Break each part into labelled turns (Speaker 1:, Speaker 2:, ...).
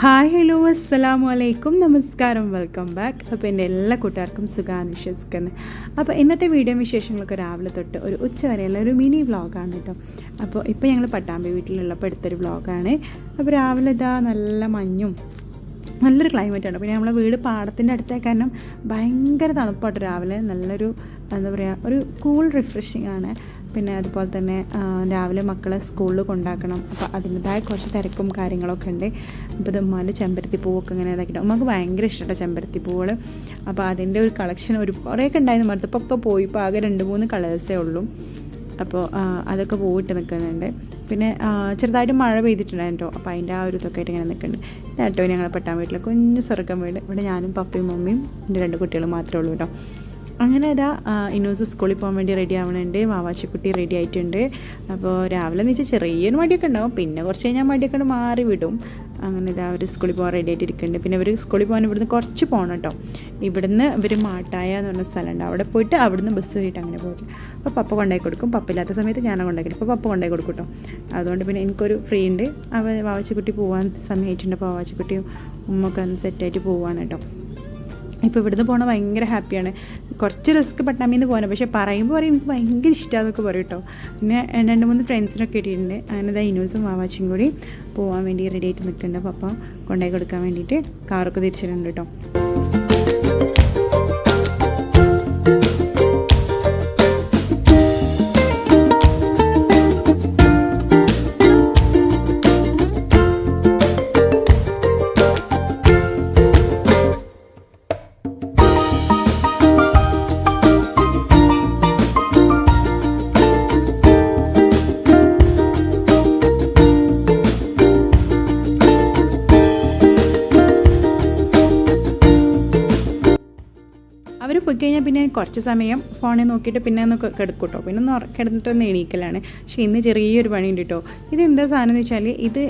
Speaker 1: Hi hello അസ്സലാമു അലൈക്കും നമസ്കാരം വെൽക്കം ബാക്ക് അപ്പോൾ എന്റെ എല്ലാ കൂട്ടുകാർക്കും സുഖമാണ് വിശ്വസിക്കുന്നത് അപ്പോൾ ഇന്നത്തെ വീഡിയോ വിശേഷങ്ങളൊക്കെ രാവിലെ തൊട്ട് ഒരു ഉച്ച വരെയുള്ള ഒരു മിനി വ്ലോഗാണ് കേട്ടോ. അപ്പോൾ ഇപ്പോൾ ഞങ്ങൾ പട്ടാമ്പി വീട്ടിലുള്ളപ്പോൾ എടുത്തൊരു വ്ളോഗാണ്. അപ്പോൾ രാവിലെ ഇതാ നല്ല മഞ്ഞും നല്ലൊരു ക്ലൈമറ്റാണ് പിന്നെ നമ്മളെ വീട് പാടത്തിന്റെ അടുത്തേ കാരണം ഭയങ്കര തണുപ്പായിട്ട് രാവിലെ. നല്ലൊരു എന്താ പറയുക ഒരു കൂൾ റിഫ്രഷിങ് ആണ്. പിന്നെ അതുപോലെ തന്നെ രാവിലെ മക്കളെ സ്കൂളിൽ കൊണ്ടാക്കണം. അപ്പോൾ അതിന്റെതായ കുറച്ച് തിരക്കും കാര്യങ്ങളൊക്കെ ഉണ്ട്. അപ്പോൾ ഇത് ഉമ്മാന്റെ ചെമ്പരത്തി പൂവൊക്കെ ഇങ്ങനെ ഇതാക്കിയിട്ട് ഉമ്മക്ക് ഭയങ്കര ഇഷ്ടമാണ് ചെമ്പരത്തി പൂവുകൾ അപ്പോൾ അതിന്റെ ഒരു കളക്ഷൻ ഒരു കുറേയൊക്കെ ഉണ്ടായിരുന്നു മരത്തപ്പോൾ ഒക്കെ പോയി. ഇപ്പോൾ ആകെ രണ്ട് മൂന്ന് കളേഴ്സേ ഉള്ളൂ. അപ്പോൾ അതൊക്കെ പോയിട്ട് നിൽക്കുന്നുണ്ട്. പിന്നെ ചെറുതായിട്ട് മഴ പെയ്തിട്ടുണ്ടായിരുന്നു അപ്പോൾ അതിന്റെ ആ ഒരു ഇതൊക്കെ ആയിട്ട് ഇങ്ങനെ നിൽക്കുന്നുണ്ട്. ഇതാട്ടോ ഞങ്ങൾ പെട്ടാൻ വീട്ടിൽ കുഞ്ഞു സ്വർഗം വീട്. ഇവിടെ ഞാനും പപ്പയും മമ്മിയും എന്റെ രണ്ട് കുട്ടികളും മാത്രമേ ഉള്ളൂ കേട്ടോ. അങ്ങനെ ഇതാ ഇന്നോസ് സ്കൂളിൽ പോകാൻ വേണ്ടി റെഡി ആവണുണ്ട്. വാവാച്ചിക്കുട്ടി റെഡി ആയിട്ടുണ്ട്. അപ്പോൾ രാവിലെ എന്ന് വെച്ചാൽ ചെറിയൊരു മടിയൊക്കെ ഉണ്ടാവും. പിന്നെ കുറച്ച് കഴിഞ്ഞാൽ മടിയൊക്കെ മാറി വിടും. അങ്ങനെ ഇതാ അവർ സ്കൂളിൽ പോകാൻ റെഡി ആയിട്ട് ഇരിക്കുന്നുണ്ട് പിന്നെ അവർ സ്കൂളിൽ പോകാൻ ഇവിടുന്ന് കുറച്ച് പോകണം കേട്ടോ ഇവിടുന്ന് ഇവർ മാട്ടായ എന്ന് പറഞ്ഞ സ്ഥലമുണ്ട്. അവിടെ പോയിട്ട് അവിടുന്ന് ബസ് കയറിയിട്ട് അങ്ങനെ പോകും അപ്പോൾ പപ്പ കൊണ്ടുപോയി കൊടുക്കും. പപ്പ ഇല്ലാത്ത സമയത്ത് ഞാനാണ് കൊണ്ടുപോയി അപ്പോൾ പപ്പ കൊണ്ടുപോയി കൊടുക്കും കേട്ടോ അതുകൊണ്ട് പിന്നെ എനിക്കൊരു ഫ്രീ ഉണ്ട്. അവ വാവാച്ചിക്കുട്ടി പോകാൻ സമയമായിട്ടുണ്ട് അപ്പോൾ വാവാച്ചിക്കുട്ടിയും ഉമ്മൊക്കെ ഒന്ന് സെറ്റായിട്ട് പോകാൻ കേട്ടോ ഇപ്പോൾ ഇവിടുന്ന് പോകണ ഭയങ്കര ഹാപ്പിയാണ്. കുറച്ച് റിസ്ക് പട്ടാമ്പിന്ന് പോകാൻ പക്ഷേ പറയുമ്പോൾ പറയും എനിക്ക് ഭയങ്കര ഇഷ്ടമാണെന്നൊക്കെ പറയും കേട്ടോ പിന്നെ രണ്ട് മൂന്ന് ഫ്രണ്ട്സിനൊക്കെ ഇട്ടിട്ടുണ്ട്. അങ്ങനെ ഇതാ ഇനൂസും വാവാച്ചും കൂടി പോകാൻ വേണ്ടി റെഡി ആയിട്ട് നിൽക്കുന്നുണ്ട്. അപ്പം കൊണ്ടുപോയി കൊടുക്കാൻ വേണ്ടിയിട്ട് കാറൊക്കെ തിരിച്ചിട്ടുണ്ട് കേട്ടോ പോയി കഴിഞ്ഞാൽ പിന്നെ കുറച്ച് സമയം ഫോണിൽ നോക്കിയിട്ട് പിന്നെ ഒന്ന് കിടക്കും കേട്ടോ പിന്നെ ഒന്ന് കിടന്നിട്ടൊന്ന് എണീക്കലാണ്. പക്ഷേ ഇന്ന് ചെറിയൊരു പണിയുണ്ട് കേട്ടോ ഇത് എന്താ സാധനം എന്ന് വെച്ചാൽ ഇത്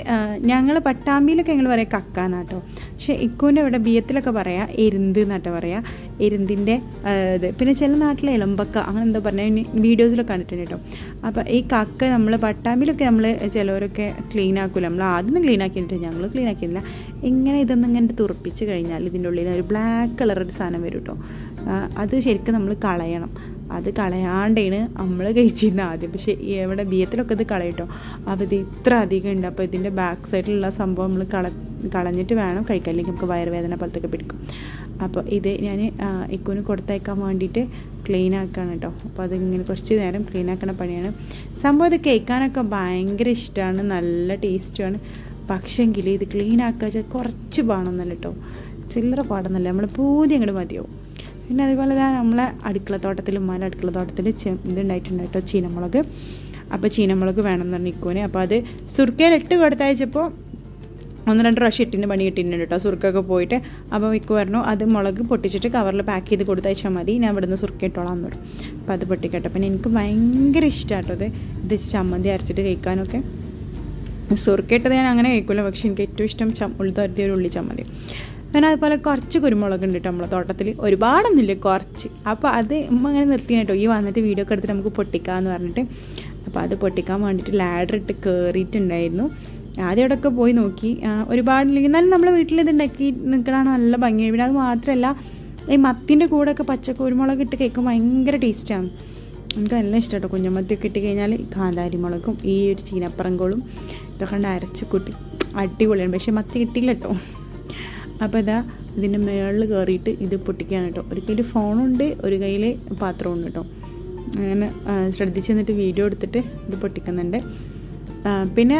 Speaker 1: ഞങ്ങൾ പട്ടാമ്പിയിലൊക്കെ ഞങ്ങൾ പറയാം കക്ക എന്നാട്ടോ പക്ഷേ ഇക്കോന്റെ ഇവിടെ ബിയത്തിലൊക്കെ പറയാം എരുന്ത് എന്നാട്ടോ പറയാം. എരുന്തിന്റെ ഇത് പിന്നെ ചില നാട്ടിലെ ഇളമ്പക്ക അങ്ങനെ എന്താ പറഞ്ഞാൽ വീഡിയോസിലൊക്കെ കണ്ടിട്ടുണ്ട് കേട്ടോ അപ്പോൾ ഈ കക്ക നമ്മൾ പട്ടാമ്പിയിലൊക്കെ നമ്മൾ ചിലവരൊക്കെ ക്ലീൻ ആക്കില്ല നമ്മൾ ആദ്യം ക്ലീൻ ആക്കിയിട്ട് ഞങ്ങൾ ക്ലീൻ ആക്കിയില്ല ഇങ്ങനെ ഇതൊന്നും ഇങ്ങനെ തുറപ്പിച്ച് കഴിഞ്ഞാൽ ഇതിന്റെ ഉള്ളിൽ ഒരു ബ്ലാക്ക് കളറൊരു സാധനം വരും കേട്ടോ അത് ശരിക്കും നമ്മൾ കളയണം. അത് കളയാണ്ടാണ് നമ്മൾ കഴിച്ചിരുന്നത് ആദ്യം. പക്ഷേ ഇവിടെ ബിയത്തിലൊക്കെ ഇത് കളയട്ടോ. അപ്പോൾ ഇത് ഇത്ര അധികം ഉണ്ട്. അപ്പോൾ ഇതിന്റെ ബാക്ക് സൈഡിലുള്ള സംഭവം നമ്മൾ കള കളഞ്ഞിട്ട് വേണം കഴിക്കാൻ. അല്ലെങ്കിൽ നമുക്ക് വയറുവേദന പോലത്തൊക്കെ പിടിക്കും. അപ്പോൾ ഇത് ഞാൻ ഇക്കുന് കൊടുത്തയക്കാൻ വേണ്ടിയിട്ട് ക്ലീൻ ആക്കുകയാണ് കേട്ടോ. അപ്പോൾ അതിങ്ങനെ കുറച്ച് നേരം ക്ലീൻ ആക്കണ പണിയാണ്. സംഭവം ഇത് കേൾക്കാനൊക്കെ ഭയങ്കര ഇഷ്ടമാണ്. നല്ല ടേസ്റ്റുമാണ് പക്ഷെങ്കിൽ ഇത് ക്ലീൻ ആക്കുക വെച്ചാൽ കുറച്ച് പാടുന്നല്ലോ കേട്ടോ. ചില്ലറ പാടുന്നല്ലേ നമ്മൾ പൂതി അങ്ങോട്ട് മതിയാവും. പിന്നെ അതുപോലെ തന്നെ നമ്മളെ അടുക്കളത്തോട്ടത്തിൽ ഉമ്മാന്റെ അടുക്കളത്തോട്ടത്തിൽ ഇതുണ്ടായിട്ടുണ്ട് കേട്ടോ ചീനമുളക്. അപ്പോൾ ചീനമുളക് വേണം എന്ന് പറഞ്ഞു ഇക്കുവിന് അപ്പോൾ അത് സുർക്കയിൽ ഇട്ട് കൊടുത്തയച്ചപ്പോൾ ഒന്ന് രണ്ട് പ്രാവശ്യം ഇട്ടിന്റെ പണി കിട്ടിയിട്ടുണ്ട് കേട്ടോ. സുർക്കൊക്കെ പോയിട്ട് അപ്പോൾ മിക്ക പറഞ്ഞു അത് മുളക് പൊട്ടിച്ചിട്ട് കവറിൽ പാക്ക് ചെയ്ത് കൊടുത്തയച്ചാൽ മതി. ഞാൻ ഇവിടുന്ന് സുർക്ക ഇട്ടോളാം എന്ന് പറഞ്ഞു. അപ്പോൾ അത് പൊട്ടിക്കട്ടെ. പിന്നെ എനിക്ക് ഭയങ്കര ഇഷ്ടമാട്ടോ അത് ഇത്. ചമ്മന്തി അരച്ചിട്ട് കഴിക്കാനൊക്കെ. സുർക്കയിട്ടത് ഞാൻ അങ്ങനെ കഴിക്കില്ല പക്ഷേ എനിക്ക് ഏറ്റവും ഇഷ്ടം ചം ഉള്ളിത്തരത്തിയ ഒരു ഉള്ളി ചമ്മന്തി. പിന്നെ അതുപോലെ കുറച്ച് കുരുമുളക് ഉണ്ട് കേട്ടോ നമ്മളെ തോട്ടത്തിൽ ഒരുപാടൊന്നുമില്ല കുറച്ച്. അപ്പോൾ അത് ഉമ്മ അങ്ങനെ നിർത്തിയാണ് കേട്ടോ ഈ വന്നിട്ട് വീഡിയോ ഒക്കെ എടുത്തിട്ട് നമുക്ക് പൊട്ടിക്കാമെന്ന് പറഞ്ഞിട്ട്. അപ്പോൾ അത് പൊട്ടിക്കാൻ വേണ്ടിയിട്ട് ലാഡർ ഇട്ട് കയറിയിട്ടുണ്ടായിരുന്നു ആദ്യം അവിടെയൊക്കെ പോയി നോക്കി. ഒരുപാട് എന്നാലും നമ്മളെ വീട്ടിൽ ഇത് ഉണ്ടാക്കി നിൽക്കണതാണ് നല്ല ഭംഗിയാണ് പിന്നെ അത് മാത്രമല്ല ഈ മത്തിന്റെ കൂടെയൊക്കെ പച്ച കുരുമുളക് ഇട്ട് കേൾക്കും ഭയങ്കര ടേസ്റ്റാണ് നമുക്ക് നല്ല ഇഷ്ടം കേട്ടോ കുഞ്ഞമത്തിയൊക്കെ ഇട്ട് കഴിഞ്ഞാൽ കാന്താരി മുളകും ഈ ഒരു ചീനപ്പറങ്കോളും ഇതൊക്കെ കൊണ്ട് അരച്ച് കൂട്ടി. അടിപൊളിയാണ്. പക്ഷേ മത്തി കിട്ടിയില്ല കേട്ടോ അപ്പോൾ ഇതാ ഇതിന്റെ മേളിൽ കയറിയിട്ട് ഇത് പൊട്ടിക്കുകയാണ് കേട്ടോ. ഒരു കയ്യിൽ ഫോണുണ്ട് ഒരു കയ്യിൽ പാത്രമുണ്ട് കേട്ടോ. അങ്ങനെ ശ്രദ്ധിച്ച് നിന്നിട്ട് വീഡിയോ എടുത്തിട്ട് ഇത് പൊട്ടിക്കുന്നുണ്ട്. പിന്നെ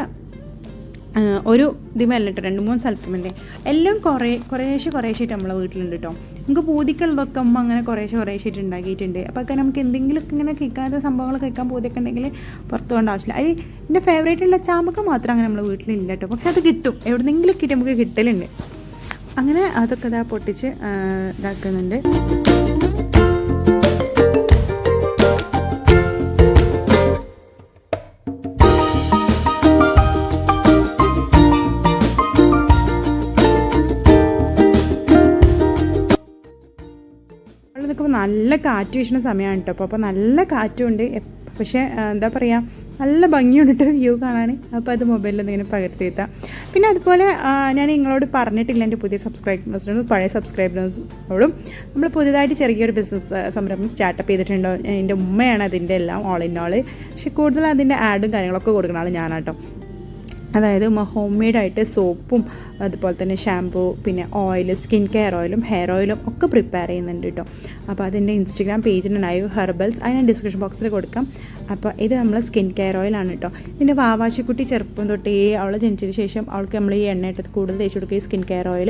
Speaker 1: ഒരു ഇതിമല്ല കേട്ടോ രണ്ട് മൂന്ന് സ്ഥലത്തുമല്ലേ എല്ലാം കുറേ കുറേശ്ശെ കുറേശ്ശായിട്ട് നമ്മളെ വീട്ടിലുണ്ട് കേട്ടോ. നമുക്ക് പൂതിക്കുള്ളതൊക്കെ അമ്മ അങ്ങനെ കുറേശ്ശെ കുറേശ്ശായിട്ട് ഉണ്ടാക്കിയിട്ടുണ്ട്. അപ്പോൾ ഒക്കെ നമുക്ക് എന്തെങ്കിലുമൊക്കെ ഇങ്ങനെ കേൾക്കാത്ത സംഭവങ്ങൾ കേൾക്കാൻ പൂതിയൊക്കെ ഉണ്ടെങ്കിൽ പുറത്ത് പോകേണ്ട ആവശ്യമില്ല. അത് എന്റെ ഫേവറേറ്റ് ഉള്ള ചാമ്പക്ക മാത്രം അങ്ങനെ നമ്മൾ വീട്ടിലില്ല കേട്ടോ. പക്ഷെ അത് കിട്ടും. എവിടെന്നെങ്കിലും കിട്ടി നമുക്ക് കിട്ടലുണ്ട്. അങ്ങനെ അതൊക്കെ ഇതാ പൊട്ടിച്ച് ഇതാക്കുന്നുണ്ട്. നല്ല കാറ്റ് വീശുന്ന സമയമാണ് കേട്ടോ അപ്പോൾ അപ്പോൾ നല്ല കാറ്റുണ്ട്. പക്ഷേ എന്താ പറയുക നല്ല ഭംഗിയുണ്ട് വ്യൂ കാണാൻ അപ്പോൾ അത് മൊബൈലിൽ ഇങ്ങനെ പകർത്തിയെത്താം. പിന്നെ അതുപോലെ ഞാൻ നിങ്ങളോട് പറഞ്ഞിട്ടില്ല എന്റെ പുതിയ സബ്സ്ക്രൈബേഴ്സിനോടും പഴയ സബ്സ്ക്രൈബേഴ്സിനോടും നമ്മൾ പുതിയതായിട്ട് ചെറിയൊരു ബിസിനസ് സംരംഭം സ്റ്റാർട്ടപ്പ് ചെയ്തിട്ടുണ്ടോ. എന്റെ ഉമ്മയാണ് അതിന്റെ എല്ലാം ഓൾ ഇൻ ഓൾ പക്ഷെ കൂടുതൽ അതിന്റെ ആഡും കാര്യങ്ങളൊക്കെ കൊടുക്കുന്ന ആൾ ഞാനാട്ടോ. അതായത് ഹോം മെയ്ഡായിട്ട് സോപ്പും അതുപോലെ തന്നെ ഷാമ്പൂ പിന്നെ ഓയിൽ സ്കിൻ കെയർ ഓയിലും ഹെയർ ഓയിലും ഒക്കെ പ്രിപ്പയർ ചെയ്യുന്നുണ്ട് കേട്ടോ അപ്പോൾ അതിന്റെ ഇൻസ്റ്റഗ്രാം ഉണ്ടായി ഹെർബൽസ് അതിന് ഡിസ്ക്രിപ്ഷൻ ബോക്സിൽ കൊടുക്കാം. അപ്പോൾ ഇത് നമ്മൾ സ്കിൻ കെയർ ഓയിലാണ് കേട്ടോ പിന്നെ വാവാശിക്കുട്ടി ചെറുപ്പം തൊട്ടേ അവൾ ജനിച്ചതിന് ശേഷം അവൾക്ക് നമ്മൾ ഈ എണ്ണ ഇട്ട് കൂടുതൽ തേച്ച് കൊടുക്കുക ഈ സ്കിൻ കെയർ ഓയിൽ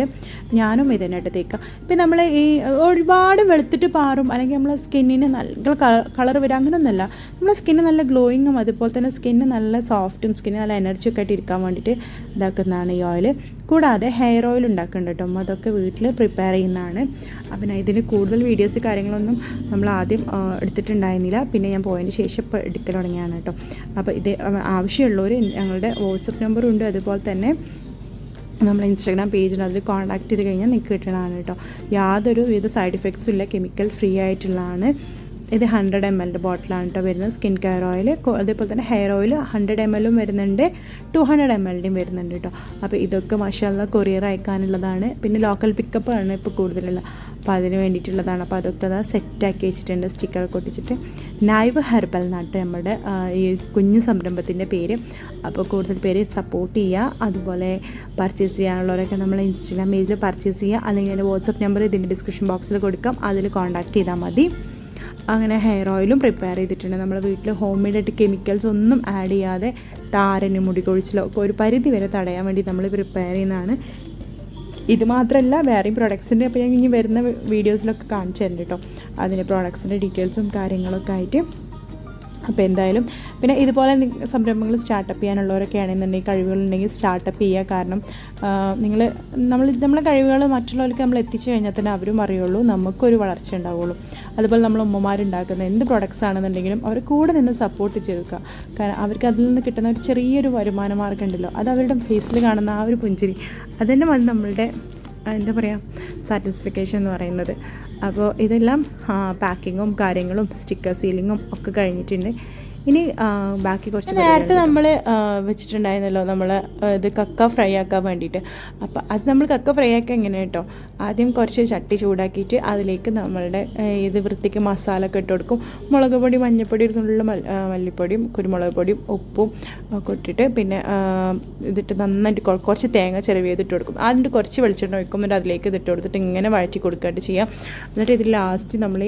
Speaker 1: ഞാനും ഇത് തന്നെ ഇട്ട് തേക്കുക. ഇപ്പം നമ്മൾ ഈ ഒരുപാട് വെളുത്തിട്ട് പാറും അല്ലെങ്കിൽ നമ്മളെ സ്കിന്നിന് നല്ല കളർ വരും അങ്ങനെയൊന്നുമല്ല നമ്മളെ സ്കിന്ന് നല്ല ഗ്ലോയിങ്ങും അതുപോലെ തന്നെ സ്കിന്ന് നല്ല സോഫ്റ്റും സ്കിന്ന് നല്ല എനർജി ഒക്കെ ആയിട്ട് ഇരിക്കാൻ വേണ്ടിയിട്ട് ഇതാക്കുന്നതാണ് ഈ ഓയിൽ കൂടാതെ ഹെയർ ഓയിൽ ഉണ്ടാക്കുന്നുണ്ട് കേട്ടോ. അതൊക്കെ വീട്ടിൽ പ്രിപ്പയർ ചെയ്യുന്നതാണ്. ഞാൻ ഇതിന് കൂടുതൽ വീഡിയോസ് കാര്യങ്ങളൊന്നും നമ്മൾ ആദ്യം എടുത്തിട്ടുണ്ടായിരുന്നില്ല. പിന്നെ ഞാൻ പോയതിന് ശേഷം ഇപ്പോൾ എടുക്കൽ തുടങ്ങിയാണ് കേട്ടോ. അപ്പോൾ ഇത് ആവശ്യമുള്ളവർ ഞങ്ങളുടെ വാട്സപ്പ് നമ്പറും ഉണ്ട്. അതുപോലെ തന്നെ നമ്മൾ ഇൻസ്റ്റാഗ്രാം പേജിൽ അതിൽ കോൺടാക്ട് ചെയ്ത് കഴിഞ്ഞാൽ നിങ്ങൾക്ക് കിട്ടണതാണ് കേട്ടോ. യാതൊരു വിധ സൈഡ് ഇഫക്ട്സും ഇല്ല. കെമിക്കൽ ഫ്രീ ആയിട്ടുള്ളതാണ്. ഇത് ഹൺഡ്രഡ് എം എല്ലിന്റെ ബോട്ടിലാണ് കേട്ടോ വരുന്നത്. സ്കിൻ കെയർ ഓയിൽ അതേപോലെ തന്നെ ഹെയർ ഓയിൽ ഹൺഡ്രഡ് എം എല്ലും വരുന്നുണ്ട്. ടു ഹൺഡ്രഡ് എം എല്ലിന്റെയും വരുന്നുണ്ട് കേട്ടോ അപ്പോൾ ഇതൊക്കെ മഷാല കൊറിയർ അയക്കാനുള്ളതാണ്. പിന്നെ ലോക്കൽ പിക്കപ്പ് ആണ് ഇപ്പോൾ കൂടുതലുള്ള. അപ്പോൾ അതിന് വേണ്ടിയിട്ടുള്ളതാണ്. അപ്പോൾ അതൊക്കെ അതാ സെറ്റാക്കി വെച്ചിട്ടുണ്ട് സ്റ്റിക്കർ ഒട്ടിച്ചിട്ട്. നൈവ് ഹെർബൽ എന്നാട്ട് നമ്മുടെ ഈ കുഞ്ഞു സംരംഭത്തിന്റെ പേര്. അപ്പോൾ കൂടുതൽ പേര് സപ്പോർട്ട് ചെയ്യുക. അതുപോലെ പർച്ചേസ് ചെയ്യാനുള്ളവരൊക്കെ നമ്മൾ ഇൻസ്റ്റാഗ്രാം പേജിൽ പർച്ചേസ് ചെയ്യുക. അല്ലെങ്കിൽ എന്റെ വാട്സപ്പ് നമ്പർ ഇതിന്റെ ഡിസ്ക്രിപ്ഷൻ ബോക്സിൽ കൊടുക്കാം. അതിൽ കോൺടാക്റ്റ് ചെയ്താൽ മതി. അങ്ങനെ ഹെയർ ഓയിലും പ്രിപ്പയർ ചെയ്തിട്ടുണ്ട്. നമ്മൾ വീട്ടിൽ ഹോം മെയ്ഡായിട്ട് കെമിക്കൽസ് ഒന്നും ആഡ് ചെയ്യാതെ താരന് മുടി കൊഴിച്ചിലോ ഒക്കെ ഒരു പരിധി വരെ തടയാൻ വേണ്ടി നമ്മൾ പ്രിപ്പയർ ചെയ്യുന്നതാണ്. ഇത് മാത്രമല്ല വേറെയും പ്രൊഡക്ട്സിന്റെ അപ്പോൾ ഞാൻ ഇനി വരുന്ന വീഡിയോസിലൊക്കെ കാണിച്ചു തരുന്നുണ്ട് കേട്ടോ അതിന്റെ പ്രോഡക്ട്സിന്റെ ഡീറ്റെയിൽസും കാര്യങ്ങളൊക്കെ ആയിട്ട് അപ്പോൾ എന്തായാലും പിന്നെ ഇതുപോലെ സംരംഭങ്ങൾ സ്റ്റാർട്ടപ്പ് ചെയ്യാനുള്ളവരൊക്കെ ആണെന്നുണ്ടെങ്കിൽ കഴിവുകളുണ്ടെങ്കിൽ സ്റ്റാർട്ടപ്പ് ചെയ്യുക. കാരണം നിങ്ങൾ നമ്മൾ നമ്മളെ കഴിവുകൾ മറ്റുള്ളവർക്ക് നമ്മൾ എത്തിച്ചു കഴിഞ്ഞാൽ തന്നെ അവരും അറിയുള്ളൂ. നമുക്കൊരു വളർച്ച ഉണ്ടാവുള്ളൂ. അതുപോലെ നമ്മൾ ഉമ്മമാരുണ്ടാക്കുന്ന എന്ത് പ്രൊഡക്ട്സ് ആണെന്നുണ്ടെങ്കിലും അവർ കൂടെ നിന്ന് സപ്പോർട്ട് ചെയ്യുക കാരണം അവർക്ക് അതിൽ നിന്ന് കിട്ടുന്ന ഒരു ചെറിയൊരു വരുമാന മാർഗം ഉണ്ടല്ലോ. അത് അവരുടെ ഫേസിൽ കാണുന്ന ആ ഒരു പുഞ്ചിരി അതുതന്നെ മതി നമ്മളുടെ എന്താ പറയുക സാറ്റിസ്ഫിക്കേഷൻ എന്ന് പറയുന്നത്. അപ്പോൾ ഇതെല്ലാം പാക്കിങ്ങും കാര്യങ്ങളും സ്റ്റിക്കർ സീലിങ്ങും ഒക്കെ കഴിഞ്ഞിട്ടുണ്ട്. ഇനി ബാക്കി കുറച്ച് നേരത്തെ നമ്മൾ വെച്ചിട്ടുണ്ടായിരുന്നല്ലോ നമ്മൾ ഇത് കക്ക ഫ്രൈ ആക്കാൻ വേണ്ടിയിട്ട്. അപ്പോൾ അത് നമ്മൾ കക്ക ഫ്രൈ ആക്കാൻ എങ്ങനെ കേട്ടോ? ആദ്യം കുറച്ച് ചട്ടി ചൂടാക്കിയിട്ട് അതിലേക്ക് നമ്മളുടെ ഇത് വൃത്തിക്ക് മസാല ഒക്കെ ഇട്ട് കൊടുക്കും. മുളക് പൊടി മഞ്ഞൾപ്പൊടി ഉള്ള മല്ലിപ്പൊടിയും കുരുമുളക് പൊടിയും ഉപ്പും ഒക്കെ ഇട്ടിട്ട് പിന്നെ ഇതിട്ട് നന്നായിട്ട് കുറച്ച് തേങ്ങ ചെറിയ ചെയ്തിട്ട് കൊടുക്കും. അതിന്റെ കുറച്ച് വെളിച്ചെണ്ണ ഒഴിക്കും എന്നിട്ട് അതിലേക്ക് ഇതിട്ട് കൊടുത്തിട്ട് ഇങ്ങനെ വഴറ്റി കൊടുക്കുകയായിട്ട് ചെയ്യാം. എന്നിട്ട് ഇതിൽ ലാസ്റ്റ് നമ്മൾ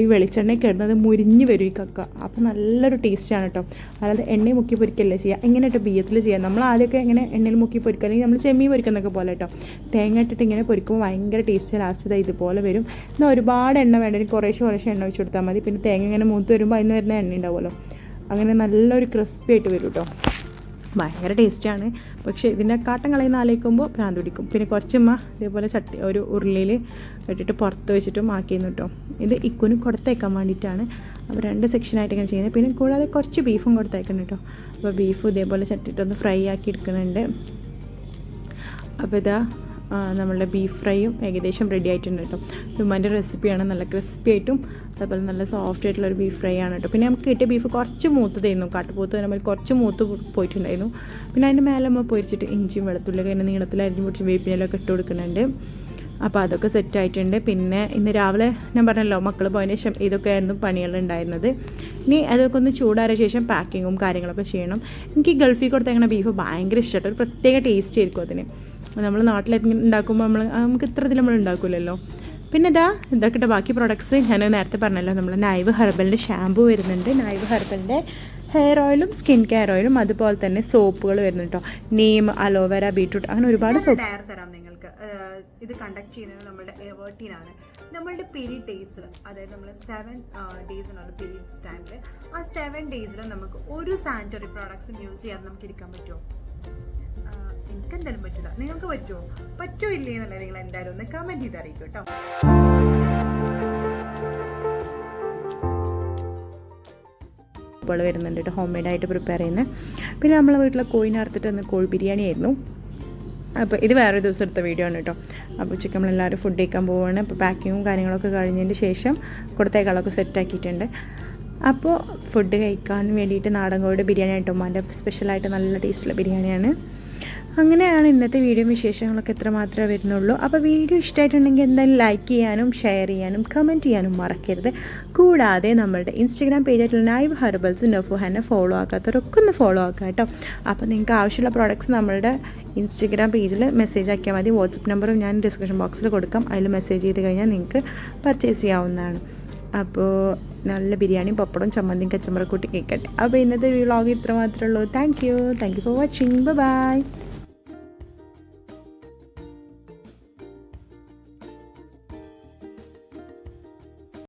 Speaker 1: ഈ വെളിച്ചെണ്ണയ്ക്ക് ഇടുന്നത് മുരിഞ്ഞ് വരും ഈ കക്ക. അപ്പോൾ നല്ലൊരു ടേസ്റ്റാണ് കേട്ടോ. അതായത് എണ്ണയിൽ മുക്കി പൊരിക്കല്ലേ ചെയ്യുക? ഇങ്ങനെ കേട്ടോ ബിയ്യത്തിൽ ചെയ്യാം നമ്മൾ ആദ്യമൊക്കെ ഇങ്ങനെ എണ്ണയിൽ മുക്കി പൊരിക്കുക. അല്ലെങ്കിൽ നമ്മൾ ചെമ്മീൻ പൊരിക്കുന്നൊക്കെ പോലെ കേട്ടോ. തേങ്ങ ഇട്ടിട്ട് ഇങ്ങനെ പൊരിക്കുമ്പോൾ ഭയങ്കര ടേസ്റ്റ് ലാസ്റ്റ് ഇതാ ഇതുപോലെ വരും. എന്നാൽ ഒരുപാട് എണ്ണ വേണ്ട. കുറേശ്ശെ കുറേശ്ശെ എണ്ണ ഒഴിച്ച് കൊടുത്താൽ മതി. പിന്നെ തേങ്ങ ഇങ്ങനെ മൂത്ത് വരുമ്പോൾ അതിന് വരുന്ന എണ്ണ ഉണ്ടാവുമല്ലോ അങ്ങനെ നല്ലൊരു ക്രിസ്പി ആയിട്ട് വരും കേട്ടോ. ഭയങ്കര ടേസ്റ്റാണ്. പക്ഷേ ഇതിന്റെ കാട്ടം കളയുന്ന ആലോചിക്കുമ്പോൾ ഭ്രാന്ത് പിടിക്കും. പിന്നെ കുറച്ചുമ്മ ഇതേപോലെ ചട്ടി ഒരു ഉരുളിയിൽ ഇട്ടിട്ട് പുറത്ത് വെച്ചിട്ടും ആക്കിയിരുന്നു കേട്ടോ ഇത് ഇക്കുന് കൊടുത്തേക്കാൻ വേണ്ടിയിട്ടാണ്. അപ്പോൾ രണ്ട് സെക്ഷനായിട്ട് ഇങ്ങനെ ചെയ്യുന്നത്. പിന്നെ കൂടാതെ കുറച്ച് ബീഫും കൊടുത്തേക്കണം കേട്ടോ അപ്പോൾ ബീഫ് ഇതേപോലെ ചട്ടിയിട്ടൊന്ന് ഫ്രൈ ആക്കി എടുക്കുന്നുണ്ട്. അപ്പോൾ ഇതാ നമ്മളുടെ ബീഫ് ഫ്രൈയും ഏകദേശം റെഡി ആയിട്ടുണ്ട് കേട്ടോ. ഉമ്മാന്റെ റെസിപ്പിയാണ് നല്ല ക്രിസ്പി ആയിട്ടും അതുപോലെ നല്ല സോഫ്റ്റ് ആയിട്ടുള്ള ഒരു ബീഫ് ഫ്രൈ ആണ് കേട്ടോ. പിന്നെ നമുക്ക് കിട്ടിയ ബീഫ് കുറച്ച് മൂത്തതായിരുന്നു. കാട്ടുപോത്ത് നമ്മൾ കുറച്ച് മൂത്ത് പോയിട്ടുണ്ടായിരുന്നു. പിന്നെ അതിന്റെ മേലെ നമ്മൾ പൊരിച്ചിട്ട് ഇഞ്ചിയും വെളുത്തുള്ളിയൊക്കെ അതിന്റെ നീളത്തിൽ അരിഞ്ഞ് പൊടിച്ച് വേപ്പിനെല്ലാം ഇട്ട് കൊടുക്കുന്നുണ്ട്. അപ്പോൾ അതൊക്കെ സെറ്റ് ആയിട്ടുണ്ട്. പിന്നെ ഇന്ന് രാവിലെ ഞാൻ പറഞ്ഞല്ലോ മക്കൾ പോയതിന് ശേഷം ഇതൊക്കെ ആയിരുന്നു പണികളുണ്ടായിരുന്നത് ഇനി അതൊക്കെ ഒന്ന് ചൂടായ ശേഷം പാക്കിങ്ങും കാര്യങ്ങളൊക്കെ ചെയ്യണം. എനിക്ക് ഗൾഫിൽ കൊടുത്തങ്ങനെ ബീഫ് ഭയങ്കര ഇഷ്ടമായിട്ട് ഒരു പ്രത്യേക ടേസ്റ്റ് ആയിരിക്കും അതിന്. നമ്മൾ നാട്ടിൽ ഉണ്ടാക്കുമ്പോൾ നമ്മൾ നമുക്ക് ഇത്രത്തിൽ നമ്മൾ ഉണ്ടാക്കില്ലല്ലോ പിന്നെ ഇതാ ഇതൊക്കെ ബാക്കി പ്രോഡക്ട്സ് ഞാൻ നേരത്തെ പറഞ്ഞല്ലോ നമ്മൾ നൈവ് ഹെർബലിന്റെ ഷാമ്പു വരുന്നുണ്ട്. നൈവ് ഹെർബലിന്റെ ഹെയർ ഓയിലും സ്കിൻ കെയർ ഓയിലും അതുപോലെ തന്നെ സോപ്പുകൾ വരുന്നുണ്ട് കേട്ടോ നീം അലോവേര ബീട്രൂട്ട് അങ്ങനെ ഒരുപാട് സോപ്പ്
Speaker 2: ഡയർ തരാം നിങ്ങൾക്ക്. ഇത് കണ്ടക്ട് ചെയ്യുന്നത് നമ്മുടെ എവേർട്ടീനാണ് നമ്മളുടെ പീരീഡ് ഡേയ്സിൽ അതായത് നമ്മൾ സെവൻ ഡേയ്സ് ആണ് പീരീഡ്സ് ടൈമിൽ ആ സെവൻ ഡേയ്സിൽ നമുക്ക് ഒരു സാനിറ്ററി പ്രോഡക്ട്സും യൂസ് ചെയ്യാതെ നമുക്ക് ഇരിക്കാൻ പറ്റുമോ എനിക്ക് എന്തായാലും പറ്റില്ല നിങ്ങൾക്ക് പറ്റുമോ പറ്റുമോ ഇല്ലേ എന്നുള്ളത് നിങ്ങൾ എന്തായാലും ഒന്ന് കമന്റ് ചെയ്ത് അറിയിക്കും കേട്ടോ.
Speaker 1: ഇപ്പോൾ വരുന്നുണ്ട് കേട്ടോ ഹോം മെയ്ഡായിട്ട് പ്രിപ്പയർ ചെയ്യുന്നത് പിന്നെ നമ്മളെ വീട്ടിലെ കോഴിനെ അറുത്തിട്ട് ഒന്ന് കോഴി ബിരിയാണി ആയിരുന്നു. അപ്പോൾ ഇത് വേറൊരു ദിവസം എടുത്ത വീഡിയോ ആണ് കേട്ടോ. അപ്പോൾ ഉച്ചയ്ക്ക് നമ്മളെല്ലാവരും ഫുഡ് കഴിക്കാൻ പോവുകയാണ് അപ്പോൾ പാക്കിങ്ങും കാര്യങ്ങളൊക്കെ കഴിഞ്ഞതിന് ശേഷം കൊടുത്തേക്കാളൊക്കെ സെറ്റ് ആക്കിയിട്ടുണ്ട്. അപ്പോൾ ഫുഡ് കഴിക്കാൻ വേണ്ടിയിട്ട് നാടൻ കോഴിയുടെ ബിരിയാണി ആയിട്ട് ഉമ്മാന്റെ സ്പെഷ്യലായിട്ട് നല്ല ടേസ്റ്റുള്ള ബിരിയാണിയാണ്. അങ്ങനെയാണ് ഇന്നത്തെ വീഡിയോ വിശേഷങ്ങളൊക്കെ എത്ര മാത്രമേ വരുന്നുള്ളൂ. അപ്പോൾ വീഡിയോ ഇഷ്ടമായിട്ടുണ്ടെങ്കിൽ എന്തായാലും ലൈക്ക് ചെയ്യാനും ഷെയർ ചെയ്യാനും കമന്റ് ചെയ്യാനും മറക്കരുത്. കൂടാതെ നമ്മളുടെ ഇൻസ്റ്റഗ്രാം പേജായിട്ടുള്ള നൈവ് ഹെർബൽസ് നഫു ഹന്നെ ഫോളോ ആക്കാത്തവരൊക്കെ ഒന്ന് ഫോളോ ആക്കുക കേട്ടോ. അപ്പോൾ നിങ്ങൾക്ക് ആവശ്യമുള്ള പ്രോഡക്റ്റ്സ് നമ്മളുടെ ഇൻസ്റ്റഗ്രാം പേജിൽ മെസ്സേജ് ആക്കിയാൽ മതി. വാട്സപ്പ് നമ്പറും ഞാൻ ഡിസ്ക്രിപ്ഷൻ ബോക്സിൽ കൊടുക്കാം. അതിൽ മെസ്സേജ് ചെയ്ത് കഴിഞ്ഞാൽ നിങ്ങൾക്ക് പർച്ചേസ് ചെയ്യാവുന്നതാണ്. അപ്പോൾ നല്ല ബിരിയാണി പപ്പടം ചമ്മന്തിയും കച്ചമ്പറക്കൂട്ടി കേൾക്കട്ടെ അപ്പോൾ ഇന്നത്തെ വ്ളോഗ് ഇത്ര മാത്രമേ ഉള്ളൂ. Thank you thank you for watching bye